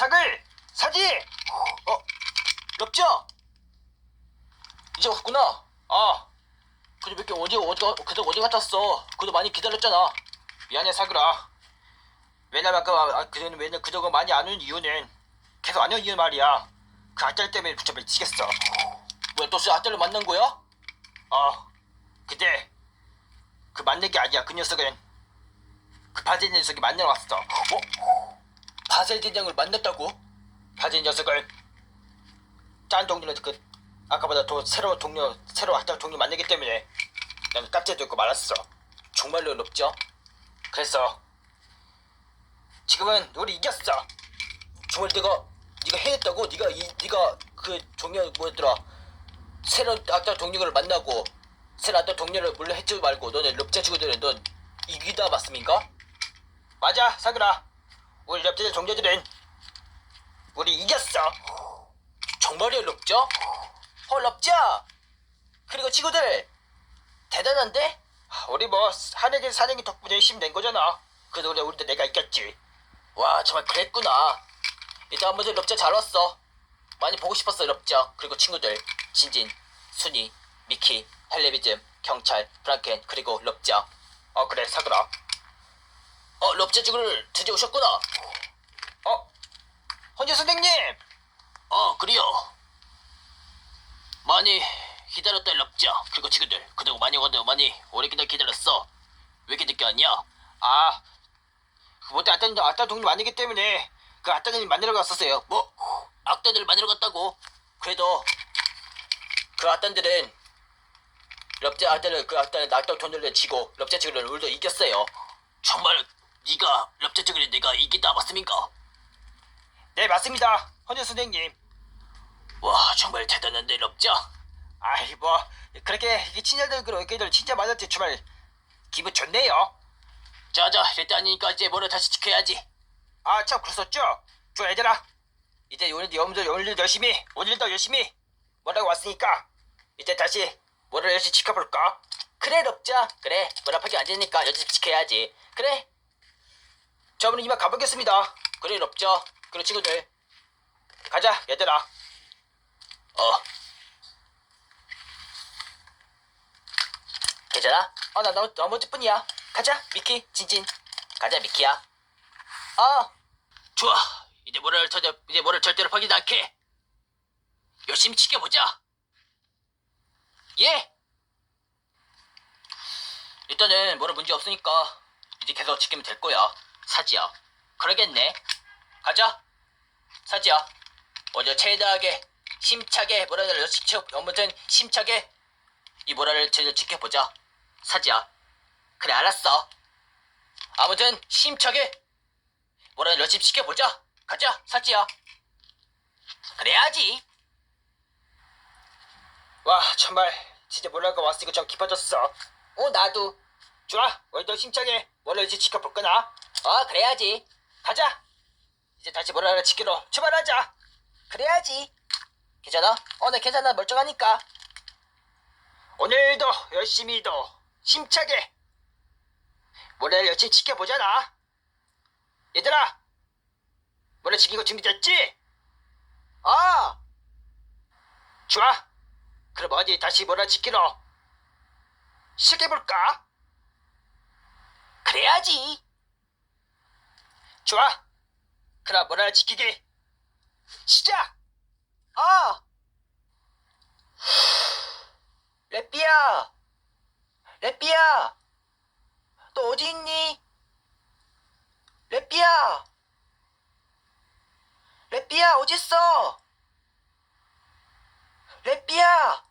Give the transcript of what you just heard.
사글 사지! 어 럽죠? 이제 왔구나. 아 그래 몇개 어디 어디 가- 그저 어디 갔다 왔어. 그도 많이 기다렸잖아. 미안해 사글아 왜냐면 아까 아, 그는 왜냐 그저가 많이 안온 이유는 계속 안온 이유 말이야. 그 아딸 때문에 진짜 미치겠어. 뭐야 또그 아딸을 만난 거야? 어 근데 그 만난 게 아니야. 그 녀석은 그 바질 녀석이 만나러 왔어. 어? 바젤 대장을 만났다고? 바질 녀석을 짠 동료는 그 아까보다 더 새로운 동료 새로 왔던 동료 만나기 때문에 난 깜짝 놀고 말았어 정말로 높죠? 그래서 지금은 우리 이겼어 정말 내가 네가 해냈다고 네가 이 네가 그 동료 뭐였더라 새로운 아까 동료를 만나고 새로운 아까 동료를 몰래 해치 말고 너네 럽자 친구들은 넌 이기다 맞습니까? 맞아 사그라 우리 럽자들 동료들은 우리 이겼어. 정말이야 럽자? 어 럽자 그리고 친구들 대단한데? 우리 뭐 하늘길 사냥이 덕분에 된 거잖아. 그래도 우리 우리도 내가 이겼지. 와 정말 그랬구나. 일단 한번들 럽자 잘 왔어. 많이 보고 싶었어 럽자 그리고 친구들 진진 순이 미키 헬레비즘 경찰 프랑켄 그리고 럽자 어 그래 사그라 어 친구들 드디어 오셨구나. 어? 헌재 선생님! 어 그래요. 많이 기다렸다 럽자. 그리고 친구들. 그동안 많이 왔는데 많이. 오래 기다 기다렸어. 왜 이렇게 늦게 왔냐? 아 그것도 아따 아따 동료 만나기 때문에 그 아따님 만나러 갔었어요. 뭐? 악단들을 만나러 갔다고? 그래도 그 악단들은 럽자 악단을 그 악단을 악단 돈을 지고 럽자 측을 우리도 이겼어요. 정말 네가 럽자 측을 내가 이기다 맞습니까? 네 맞습니다. 헌재 선생님. 와 정말 대단한데 럽자? 아이 뭐 그렇게 이게 친절들 그렇게들 진짜 맞았지 정말. 기분 좋네요. 자자 일단이니까 이제 뭐를 다시 지켜야지. 아 참 그랬었죠? 좋아 얘들아 이제 오늘도 오늘도 오늘도 열심히 오늘도 열심히 뭐라고 왔으니까 이제 다시 뭐를 열심히 지켜볼까? 그래 럽자. 그래 뭐라하게 안 되니까 열심히 지켜야지. 그래 자 오늘 이만 가보겠습니다 그래 럽자 그래 친구들 가자 얘들아 어 괜찮아? 어, 나 너무, 너무 뿐이야. 가자, 미키, 진진. 가자, 미키야. 어. 좋아. 이제 뭐를 절대, 이제 뭐를 절대로 포기하지 않게. 열심히 지켜보자. 예. 일단은 뭐를 문제 없으니까 이제 계속 지키면 될 거야. 사지야. 그러겠네. 가자. 사지야. 먼저 최대하게 심차게 뭐라를 지켜 아무튼 심차게 이 모라를 제대로 지켜보자. 사지야. 그래, 알았어. 아무튼 심차게 모라를 열심히 지켜보자. 가자, 사지야. 그래야지. 와, 정말 진짜 모라가 왔으니까 좀 기뻐졌어. 어, 나도. 좋아, 오늘도 심차게 모라를 열심히 지켜볼 거나. 어, 그래야지. 가자. 이제 다시 모라를 지키러 출발하자. 그래야지. 괜찮아? 어, 네, 괜찮아. 멀쩡하니까. 오늘도 열심히도 힘차게 모래를 열심히 지켜보잖아 얘들아 모래 지키고 준비됐지? 아 좋아 그럼 어디 다시 모래 지키러 시작해볼까? 그래야지 좋아 그럼 모래를 지키기 시작 아 레삐야! 레삐야! 너 어디 있니? 레삐야! 레삐야, 어딨어? 레삐야!